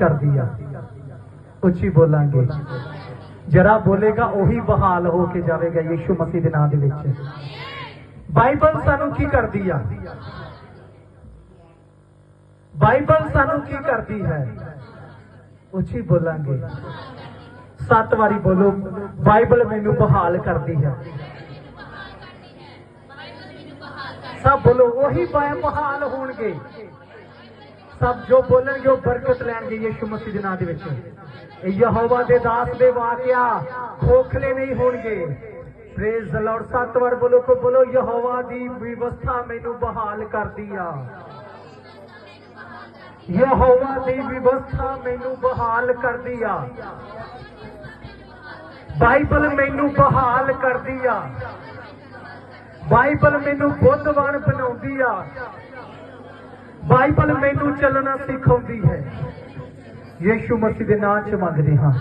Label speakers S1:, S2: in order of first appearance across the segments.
S1: ਕਰਦੀ ਆ। ਉੱਚੀ ਬੋਲਾਂਗੇ। ਜਰਾ ਬੋਲੇਗਾ, ਉਹੀ ਬਹਾਲ ਹੋ ਕੇ ਜਾਵੇਗਾ ਯੀਸ਼ੂ ਮਸੀਹ ਦੇ ਨਾਮ ਦੇ ਵਿੱਚ। ਬਾਈਬਲ ਸਾਨੂੰ ਕੀ ਕਰਦੀ ਆ? ਬਾਈਬਲ ਸਾਨੂੰ ਕੀ ਕਰਦੀ ਹੈ? ਉੱਚੀ ਬੋਲਾਂਗੇ। ਸੱਤ ਵਾਰੀ ਬੋਲੋ, ਬਾਈਬਲ ਮੈਨੂੰ ਬਹਾਲ ਕਰਦੀ ਹੈ। ਸਭ ਬੋਲੋ, ਉਹੀ ਬਹਾਲ ਹੋਣਗੇ। ਸਭ ਜੋ ਬੋਲਣਗੇ ਉਹ ਬਰਕਤ ਲੈਣਗੇ ਯੀਸ਼ੂ ਮਸੀਹ ਦੇ ਨਾਮ ਦੇ ਵਿੱਚ। ਇਹ ਯਹੋਵਾ ਦੇ ਦਾਸ ਦੇ ਵਾਕਿਆ ਖੋਖਲੇ ਨਹੀਂ ਹੋਣਗੇ। ਪ੍ਰੇਜ਼ ਦ ਲਾਰਡ ਸੱਤ ਵਾਰ ਬੋਲੋ, ਕੋ ਬੋਲੋ, ਯਹੋਵਾ ਦੀ ਵਿਵਸਥਾ ਮੈਨੂੰ ਬਹਾਲ ਕਰਦੀ ਆ। ਯਹੋਵਾ ਦੀ ਵਿਵਸਥਾ ਮੈਨੂੰ ਬਹਾਲ ਕਰਦੀ ਆ। ਬਾਈਬਲ ਮੈਨੂੰ ਬਹਾਲ ਕਰਦੀ ਆ। ਬਾਈਬਲ ਮੈਨੂੰ ਬੁੱਧਵਾਨ ਬਣਾਉਂਦੀ ਆ। ਬਾਈਬਲ ਮੈਨੂੰ ਚੱਲਣਾ ਸਿਖਾਉਂਦੀ ਹੈ। ਯੀਸ਼ੂ ਮਸੀਹ ਦੇ ਨਾਮ 'ਚ ਮੰਗਦੇ ਹਾਂ।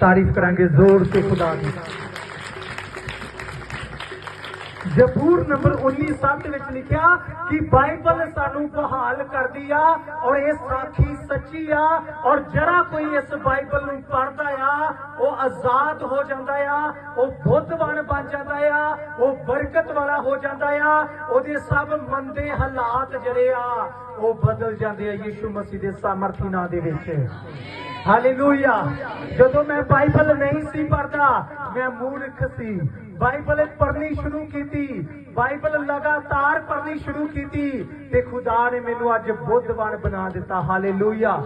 S1: ਤਾਰੀਫ ਕਰਾਂਗੇ ਜ਼ੋਰ ਸੇ ਖੁਦਾ ਦੀ। ਜ਼ਬੂਰ ਨੰਬਰ 19 7 ਵਿੱਚ ਲਿਖਿਆ ਕਿ ਬਾਈਬਲ ਸਾਨੂੰ ਬਹਾਲ ਕਰਦੀ ਆ ਔਰ ਇਹ ਸਾਖੀ ਸੱਚੀ ਆ ਔਰ ਜਿਹੜਾ ਕੋਈ ਇਸ ਬਾਈਬਲ ਨੂੰ ਪੜ੍ਹਦਾ ਆ, ਉਹ ਆਜ਼ਾਦ ਹੋ ਜਾਂਦਾ ਆ, ਉਹ ਬੁੱਧਵਾਨ ਬਣ ਜਾਂਦਾ ਆ, ਉਹ ਬਰਕਤ ਵਾਲਾ ਹੋ ਜਾਂਦਾ ਆ, ਉਹਦੇ ਸਭ ਮੰਦੇ ਹਾਲਾਤ ਜਿਹੜੇ ਆ, ਉਹ ਬਦਲ ਜਾਂਦੇ ਆ ਯੀਸ਼ੂ ਮਸੀਹ ਦੇ ਸਾਮਰਥੀ ਨਾਂ ਦੇ ਵਿੱਚ। ਹਾਲੇਲੂਇਆ ਜਦੋਂ ਮੈਂ ਬਾਈਬਲ ਨਹੀਂ ਸੀ ਪੜ੍ਹਦਾ, ਮੈਂ ਮੂਰਖ ਸੀ। ਬਾਈਬਲ ਪੜ੍ਹਨੀ ਸ਼ੁਰੂ ਕੀਤੀ। ਬਾਈਬਲ ਲਗਾਤਾਰ ਪੜ੍ਹਨੀ ਸ਼ੁਰੂ ਕੀਤੀ ਤੇ ਖੁਦਾ ਨੇ ਮੈਨੂੰ ਅੱਜ ਬੁੱਧਵਾਨ ਬਣਾ ਦਿੱਤਾ। ਹਾਲੇਲੂਇਆ।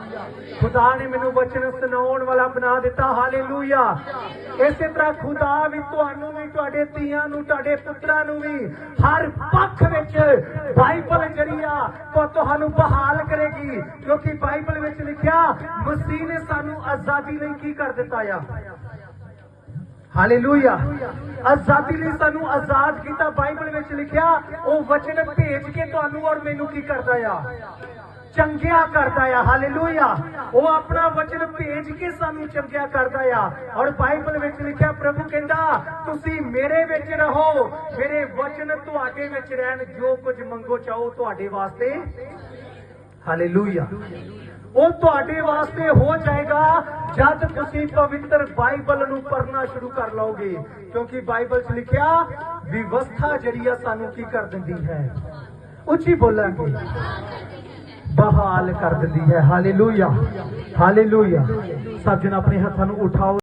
S1: ਖੁਦਾ ਨੇ ਮੈਨੂੰ ਵਚਨ ਸੁਣਾਉਣ ਵਾਲਾ ਬਣਾ ਦਿੱਤਾ। ਹਾਲੇਲੂਇਆ। ਇਸੇ ਤਰ੍ਹਾਂ ਖੁਦਾ ਵੀ ਤੁਹਾਨੂੰ ਵੀ, ਤੁਹਾਡੇ ਧੀਆਂ ਨੂੰ, ਤੁਹਾਡੇ ਪੁੱਤਰਾਂ ਨੂੰ ਵੀ ਹਰ ਪੱਖ ਵਿੱਚ ਬਾਈਬਲ ਜਿਹੜੀ ਆ ਉਹ ਤੁਹਾਨੂੰ ਬਹਾਲ ਕਰੇਗੀ। ਕਿਉਂਕਿ ਬਾਈਬਲ ਵਿੱਚ ਲਿਖਿਆ, ਮਸੀਹ ਨੇ ਸਾਨੂੰ ਆਜ਼ਾਦੀ ਲਈ ਕੀ ਕਰ ਦਿੱਤਾ ਆ? ਹਾਲੇਲੂਇਆ ਆਜ਼ਾਦੀ ਲਈ ਸਾਨੂੰ ਆਜ਼ਾਦ ਕੀਤਾ ਬਾਈਬਲ ਵਿੱਚ ਲਿਖਿਆ ਉਹ ਵਚਨ ਭੇਜ ਕੇ ਤੁਹਾਨੂੰ ਔਰ ਮੈਨੂੰ ਕੀ ਕਰਦਾ ਆ ਚੰਗਿਆ ਕਰਦਾ ਆ ਹਾਲੇਲੂਇਆ ਉਹ ਆਪਣਾ ਵਚਨ ਭੇਜ ਕੇ ਸਾਨੂੰ ਚੰਗਿਆ ਕਰਦਾ ਆ ਔਰ ਬਾਈਬਲ ਵਿੱਚ ਲਿਖਿਆ ਪ੍ਰਭੂ ਕਹਿੰਦਾ ਤੁਸੀਂ ਮੇਰੇ ਵਿੱਚ ਰਹੋ ਮੇਰੇ ਵਚਨ ਤੁਹਾਡੇ ਵਿੱਚ ਰਹਿਣ ਜੋ ਕੁਝ ਮੰਗੋ ਚਾਹੋ ਤੁਹਾਡੇ ਵਾਸਤੇ ਹਾਲੇਲੂਇਆ ਉਹ ਤੁਹਾਡੇ ਵਾਸਤੇ ਹੋ ਜਾਏਗਾ ਜਦ ਤੁਸੀਂ ਪਵਿੱਤਰ ਬਾਈਬਲ ਨੂੰ ਪੜ੍ਹਨਾ ਸ਼ੁਰੂ ਕਰ ਲਓਗੇ। ਕਿਉਂਕਿ ਬਾਈਬਲ 'ਚ ਲਿਖਿਆ, ਵਿਵਸਥਾ ਜਿਹੜੀ ਆ ਸਾਨੂੰ ਕੀ ਕਰ ਦਿੰਦੀ ਹੈ? ਉੱਚੀ ਬੋਲਾਂਗੇ। ਬਹਾਲ ਕਰ ਦਿੰਦੀ ਹੈ। ਹਾਲੇਲੂਇਆ ਹਾਲੇਲੂਇਆ ਸਭ ਜਨ ਆਪਣੇ ਹੱਥਾਂ ਨੂੰ ਉਠਾਓ।